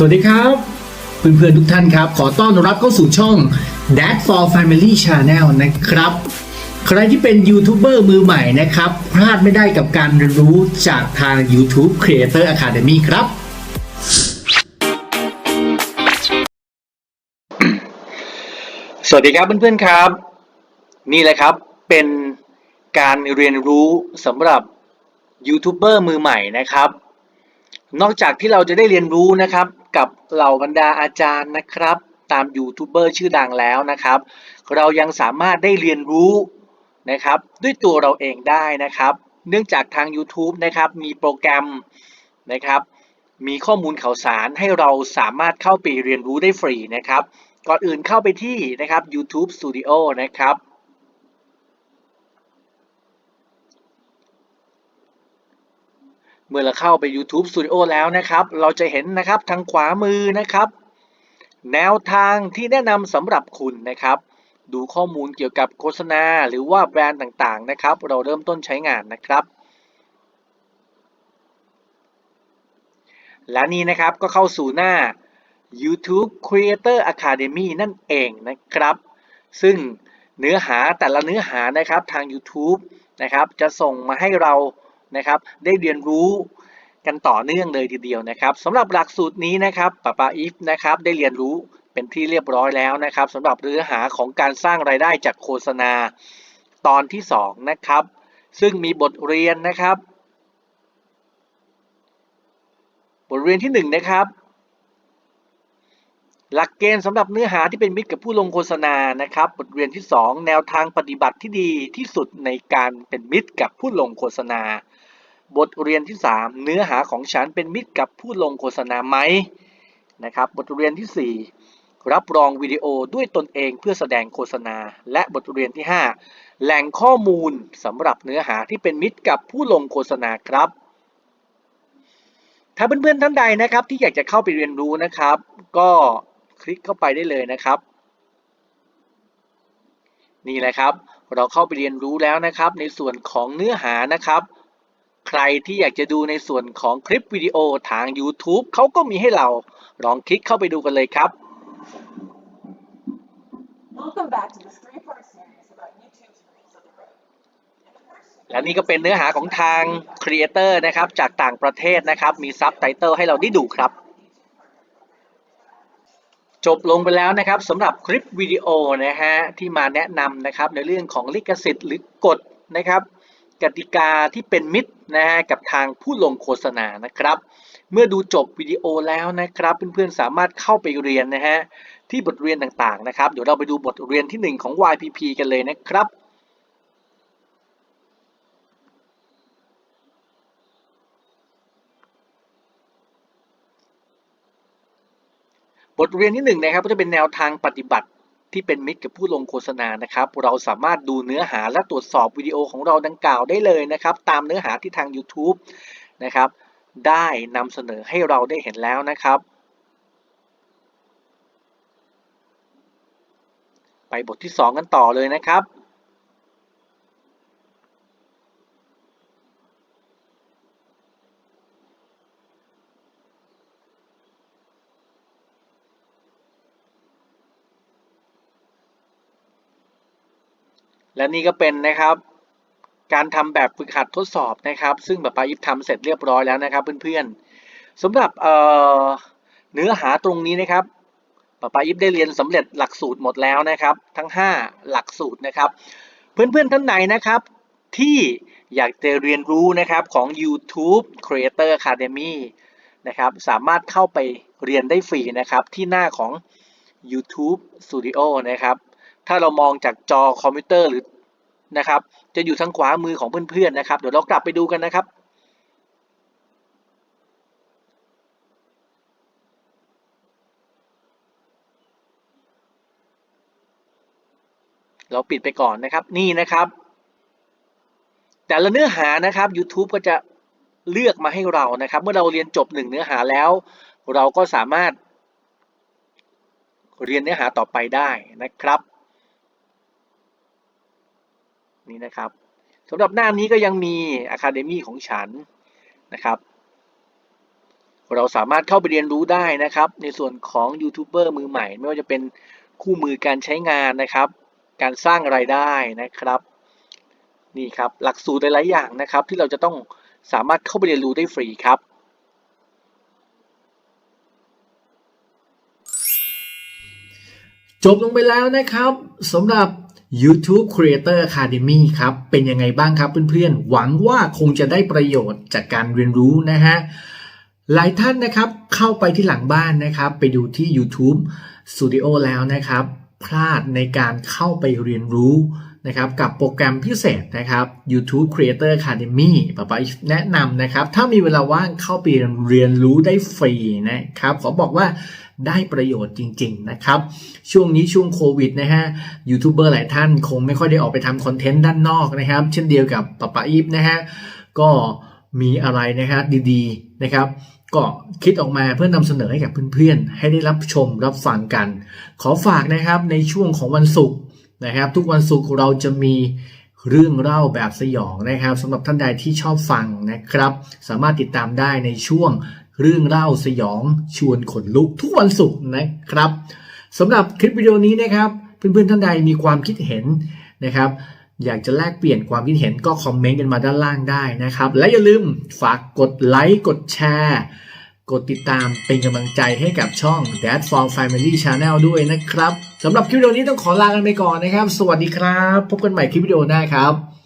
สวัสดีครับเพื่อนๆทุกท่านครับ ขอต้อนรับเข้าสู่ช่อง Dad for Family Channel นะครับ ใครที่เป็นยูทูบเบอร์มือใหม่นะครับ พลาดไม่ได้กับการเรียนรู้จากทาง YouTube Creator Academy ครับ สวัสดีครับเพื่อนๆครับ นี่แหละครับเป็นการเรียนรู้สำหรับยูทูบเบอร์มือใหม่นะครับ นอกจากที่เราจะได้เรียนรู้นะครับ กับเหล่าบรรดาอาจารย์นะครับ ตามยูทูบเบอร์ชื่อดังแล้วนะครับ เรายังสามารถได้เรียนรู้นะครับ ด้วยตัวเราเองได้นะครับ เนื่องจากทาง YouTube นะครับมีโปรแกรมนะครับมีข้อมูลข่าวสารให้เราสามารถเข้าไปเรียนรู้ได้ฟรีนะครับ ก่อนอื่นเข้าไปที่นะครับ YouTube Studio นะครับ เมื่อเราเข้าไป YouTube Studio แล้วนะครับ เราจะเห็นนะครับทางขวามือนะครับ แนวทางที่แนะนำสำหรับคุณนะครับ ดูข้อมูลเกี่ยวกับโฆษณาหรือว่าแบรนด์ต่างๆนะครับ เราเริ่มต้นใช้งานนะครับ และนี่นะครับก็เข้าสู่หน้า YouTube Creator Academy นั่นเองนะครับ ซึ่งเนื้อหาแต่ละเนื้อหานะครับทาง YouTube นะครับ จะส่งมาให้เรา นะครับ ได้เรียนรู้กันต่อเนื่องเลยทีเดียวนะครับสำหรับหลักสูตรนี้นะครับป้าป้าอีฟนะครับได้เรียนรู้เป็นที่เรียบร้อยแล้วนะครับสำหรับเนื้อหาของการสร้างรายได้จากโฆษณาตอนที่ 2 นะครับ ซึ่งมีบทเรียนนะครับ บทเรียนที่ 1 นะครับ หลักเกณฑ์สำหรับเนื้อหาที่เป็นมิตรกับผู้ลงโฆษณานะครับ บทเรียนที่ 2 แนวทางปฏิบัติที่ดีที่สุดในการเป็นมิตรกับผู้ลงโฆษณา บทเรียนที่ 3 เนื้อหาของฉันเป็นมิตรกับผู้ลงโฆษณาไหมนะครับ บทเรียนที่ 4 รับรองวิดีโอด้วยตนเองเพื่อแสดงโฆษณา และบทเรียนที่ 5 แหล่งข้อมูลสำหรับเนื้อหาที่เป็นมิตรกับผู้ลงโฆษณาครับ ถ้าเพื่อนๆท่านใดนะครับที่อยากจะเข้าไปเรียนรู้นะครับ ก็คลิกเข้าไปได้เลยนะครับ นี่แหละครับ เราเข้าไปเรียนรู้แล้วนะครับ ในส่วนของเนื้อหานะครับ ใครที่อยากจะดูในส่วนของคลิปวิดีโอทาง YouTube เขาก็มีให้เรา ลองคลิกเข้าไปดูกันเลยครับ Welcome back to this three-part series about YouTube's rules of the road. In the first series, และนี่ก็เป็นเนื้อหาของทางครีเอเตอร์นะครับ จากต่างประเทศนะครับ มีซับไตเติลให้เราได้ดูครับ จบลงไปแล้วนะครับสำหรับคลิปวิดีโอนะฮะที่มาแนะนำนะครับในเรื่องของลิขสิทธิ์หรือกฎนะครับ กติกาที่เป็นมิตรนะฮะกับทางผู้ลงโฆษณานะครับ เมื่อดูจบวิดีโอแล้วนะครับ เพื่อนๆสามารถเข้าไปเรียนนะฮะที่บทเรียนต่างๆนะครับ เดี๋ยวเราไปดูบทเรียนทีหนึ่1 ของ YPP กันเลยนะครับบทเรียนที่หนึ่งนะครับก็จะเป็นแนวทางปฏิบัติ ที่เป็นมิตรกับผู้ลงโฆษณานะครับ เราสามารถดูเนื้อหาและตรวจสอบวิดีโอของเราดังกล่าวได้เลยนะครับ ตามเนื้อหาที่ทาง YouTube นะครับ ได้นำเสนอให้เราได้เห็นแล้วนะครับ ไปบทที่ 2 กันต่อเลยนะครับ และนี่ก็เป็นนะครับ การทำแบบฝึกหัดทดสอบนะครับ ซึ่งแบบปายิปทำเสร็จเรียบร้อยแล้วนะครับเพื่อนๆสำหรับเเนื้อหาตรงนี้นะครับปาปายิปได้เรียนสำเร็จหลักสูตรหมดแล้วนะครับ ทั้ง 5 หลักสูตรนะครับ เพื่อนๆท่านไหนนะครับที่อยากจะเรียนรู้นะครับของ YouTube Creator Academy นะครับสามารถเข้าไปเรียนได้ฟรีนะครับที่หน้าของ YouTube Studio นะครับ ถ้าเรามองจากจอคอมพิวเตอร์หรือ นะครับ จะอยู่ทางขวามือของเพื่อนๆนะครับ เดี๋ยวเรากลับไปดูกันนะครับเราปิดไปก่อนนะครับนี่นะครับ แต่ละเนื้อหานะครับ YouTube ก็จะเลือกมาให้เรานะครับ เมื่อเราเรียนจบหนึ่งเนื้อหาแล้ว เราก็สามารถเรียนเนื้อหาต่อไปได้นะครับ นี่นะครับสำหรับหน้านี้ก็ยังมี Academy ของฉันนะครับ เราสามารถเข้าไปเรียนรู้ได้นะครับ ในส่วนของยูทูบเบอร์มือใหม่ ไม่ว่าจะเป็นคู่มือการใช้งานนะครับ การสร้างรายได้นะครับนี่ครับหลักสูตรหลาย ๆ อย่างนะครับ ที่เราจะต้องสามารถเข้าไปเรียนรู้ได้ฟรีครับจบลงไปแล้วนะครับสำหรับ YouTube Creator Academy ครับ เป็นยังไงบ้างครับเพื่อนๆ หวังว่าคงจะได้ประโยชน์จากการเรียนรู้นะฮะ หลายท่านนะครับเข้าไปที่หลังบ้านนะครับ ไปดูที่ YouTube Studio แล้วนะครับ พลาดในการเข้าไปเรียนรู้ นะครับกับโปรแกรมพิเศษนะครับ YouTube Creator Academy ป๊าป๊าแนะนำนะครับ ถ้ามีเวลาว่างเข้าไปเรียนรู้ได้ฟรีนะครับ ขอบอกว่าได้ประโยชน์จริง ๆ นะครับ ช่วงนี้ช่วงโควิดนะฮะยูทูบเบอร์หลายท่านคงไม่ค่อยได้ออกไปทำคอนเทนต์ด้านนอกนะครับ เช่นเดียวกับป๊าป๊าอีฟนะฮะก็มีอะไรนะฮะดีๆนะครับก็คิดออกมาเพื่อนำเสนอให้กับเพื่อนๆ ให้ได้รับชมรับฟังกัน ขอฝากนะครับในช่วงของวันศุกร์ นะครับ ทุกวันศุกร์เราจะมีเรื่องเล่าแบบสยองนะครับสำหรับท่านใดที่ชอบฟังนะครับ สามารถติดตามได้ในช่วงเรื่องเล่าสยองชวนขนลุกทุกวันศุกร์นะครับสำหรับคลิปวิดีโอนี้นะครับเพื่อนๆท่านใดมีความคิดเห็นนะครับ อยากจะแลกเปลี่ยนความคิดเห็นก็คอมเมนต์กันมาด้านล่างได้นะครับ และอย่าลืมฝากกดไลค์กดแชร์ กดติดตามเป็นกำลังใจให้กับช่อง Dad for Family Channel ด้วยนะครับสำหรับคลิปวิดีโอนี้ต้องขอลากันไปก่อนนะครับ สวัสดีครับ พบกันใหม่คลิปวิดีโอหน้าครับ